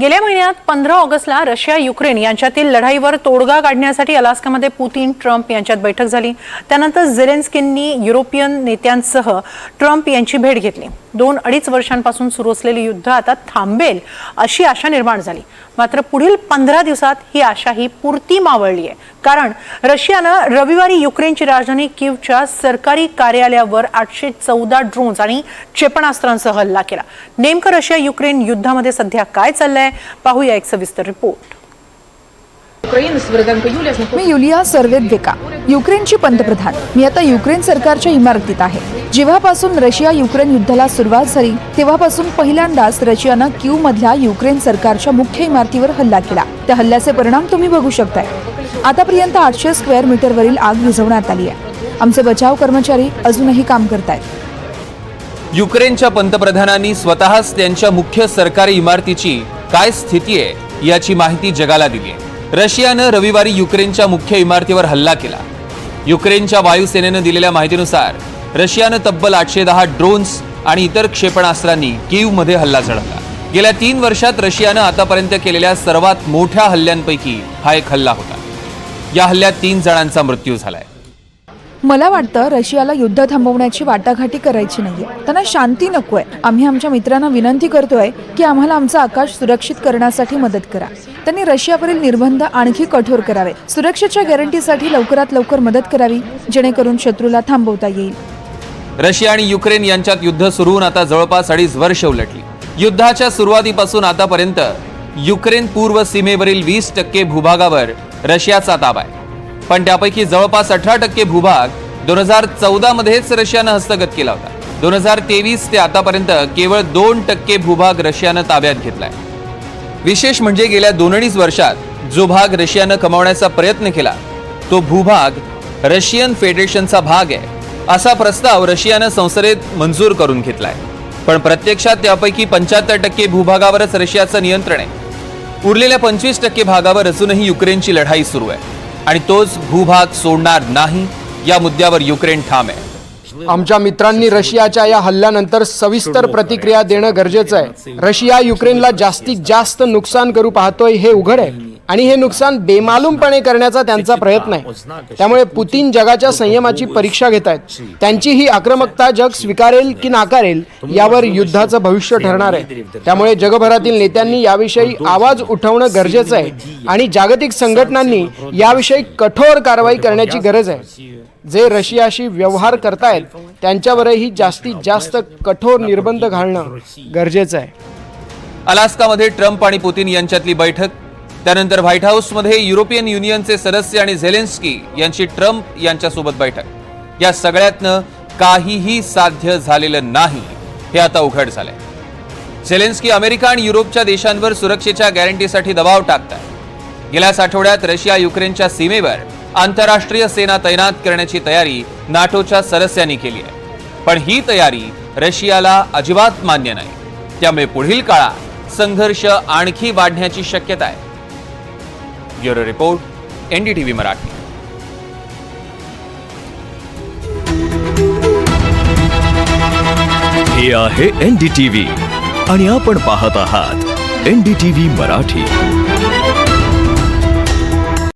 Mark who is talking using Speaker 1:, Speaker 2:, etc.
Speaker 1: गेल्या महिन्यात पंधरा ऑगस्टला रशिया युक्रेन यांच्यातील लढाईवर तोडगा काढण्यासाठी अलास्कामध्ये पुतीन ट्रम्प यांच्यात बैठक झाली. त्यानंतर झेलेन्स्कींनी युरोपियन नेत्यांसह ट्रम्प यांची भेट घेतली. दोन अडीच वर्षांपासून सुरू असलेले युद्ध आता थांबेल अशी आशा निर्माण झाली. मात्र पुढील पंधरा दिवसात ही आशा ही पुरती मावळली आहे. कारण रशियानं रविवारी युक्रेनची राजधानी किवच्या सरकारी कार्यालयावर आठशे चौदा ड्रोन्स आणि क्षेपणास्त्रांसह हल्ला केला. नेमकं रशिया युक्रेन युद्धामध्ये सध्या काय चाललंय? पाहूया एक सविस्तर रिपोर्ट.
Speaker 2: मी युलिया सर्वेद्वेका युक्रेनची पंतप्रधान. मी आता युक्रेन सरकारच्या इमारतीत आहे. जेव्हापासून रशिया युक्रेन युद्धाला सुरुवात झाली तेव्हापासून पहिल्यांदाच रशियानं क्यू मधल्या युक्रेन सरकारच्या मुख्य इमारतीवर हल्ला केला. त्या हल्ल्याचे परिणाम तुम्ही बघू शकताय. आतापर्यंत आठशे स्क्वेअर मीटरवरील आग विझवण्यात आली आहे. आमचे बचाव कर्मचारी अजूनही काम करत आहेत
Speaker 3: युक्रेनच्या पंतप्रधानांनी स्वतःच त्यांच्या मुख्य सरकारी इमारतीची काय स्थिती आहे याची माहिती जगाला दिली आहे. रशियानं रविवारी युक्रेनच्या मुख्य इमारतीवर हल्ला केला. युक्रेनच्या वायुसेनेनं दिलेल्या माहितीनुसार रशियानं तब्बल आठशे दहा ड्रोन्स आणि इतर क्षेपणास्त्रांनी किवमध्ये हल्ला चढवला गेल्या तीन वर्षात रशियानं आतापर्यंत केलेल्या सर्वात मोठ्या हल्ल्यांपैकी हा एक हल्ला होता. या हल्ल्यात तीन जणांचा मृत्यू झालाय.
Speaker 2: मला वाटतं रशियाला युद्ध थांबवण्याची वाटाघाटी करायची नाहीये. त्यांना शांती नकोय. आम्ही आमच्या मित्रांना विनंती करतोय की आम्हाला आमचं आकाश सुरक्षित करण्यासाठी मदत करा. त्यांनी रशियावरील निर्बंध आणखी कठोर करावे. सुरक्षेच्या गॅरंटीसाठी लवकरात लवकर मदत करावी जेणेकरून शत्रूला थांबवता येईल.
Speaker 3: रशिया आणि युक्रेन यांच्यात युद्ध सुरू होऊन आता जवळपास अडीच वर्ष उलटली. युद्धाच्या सुरुवातीपासून आतापर्यंत युक्रेन पूर्व सीमेवरील वीस टक्के भूभागावर रशियाचा ताबा आहे. पण त्यापैकी जवळपास अठरा टक्के भूभाग दोन हजार चौदा मध्येच रशियानं हस्तगत केला होता. दोन हजार तेवीस ते आतापर्यंत केवळ दोन टक्के भूभाग रशियानं ताब्यात घेतलाय. विशेष म्हणजे गेल्या दोन अडीच वर्षात जो भाग रशियानं कमावण्याचा प्रयत्न केला तो भूभाग रशियन फेडरेशनचा भाग आहे असा प्रस्ताव रशियानं संसदेत मंजूर करून घेतलाय. पण प्रत्यक्षात त्यापैकी पंच्याहत्तर टक्के भूभागावरच रशियाचं नियंत्रण आहे. उरलेल्या पंचवीस टक्के भागावर अजूनही युक्रेनची लढाई सुरू आहे. आणि तोच भूभाग सोडणार नाही या मुद्द्यावर युक्रेन ठाम आहे.
Speaker 4: आमच्या मित्रांनी रशियाच्या या हल्ल्यानंतर सविस्तर प्रतिक्रिया देणं गरजेचं आहे. रशिया युक्रेनला जास्तीत जास्त नुकसान करू पाहतोय हे उघड आहे. आणि हे नुकसान बेमालूमपणे करण्याचा त्यांचा प्रयत्न आहे. त्यामुळे पुतीन जगाच्या संयमाची परीक्षा घेत आहेत. त्यांची ही आक्रमकता जग स्वीकारेल की नाकारेल यावर युद्धाचं भविष्य ठरणार आहे. त्यामुळे जगभरातील नेत्यांनी याविषयी आवाज उठवणं गरजेचं आहे आणि जागतिक संघटनांनी याविषयी कठोर कारवाई करण्याची गरज आहे. जे रशियाशी व्यवहार करतायत त्यांच्यावरही जास्तीत जास्त कठोर निर्बंध घालणं गरजेचं आहे.
Speaker 3: अलास्कामध्ये ट्रम्प आणि पुतीन यांच्यातली बैठक त्यानंतर व्हाईट हाऊसमध्ये युरोपियन युनियनचे सदस्य आणि झेलेन्स्की यांची ट्रम्प यांच्यासोबत बैठक. या सगळ्यातनं काहीही साध्य झालेलं नाही हे आता उघड झालंय. झेलेन्स्की अमेरिका आणि युरोपच्या देशांवर सुरक्षेच्या गॅरंटीसाठी दबाव टाकतात गेल्याच आठवड्यात रशिया युक्रेनच्या सीमेवर आंतरराष्ट्रीय सेना तैनात करण्याची तयारी नाटोच्या सदस्यांनी केली आहे. पण ही तयारी रशियाला अजिबात मान्य नाही. त्यामुळे पुढील काळात संघर्ष आणखी वाढण्याची शक्यता आहे. Bureau report NDTV Marathi.
Speaker 5: हे आहे एनडीटीव्ही आणि आपण पाहत आहात एनडीटीव्ही मराठी.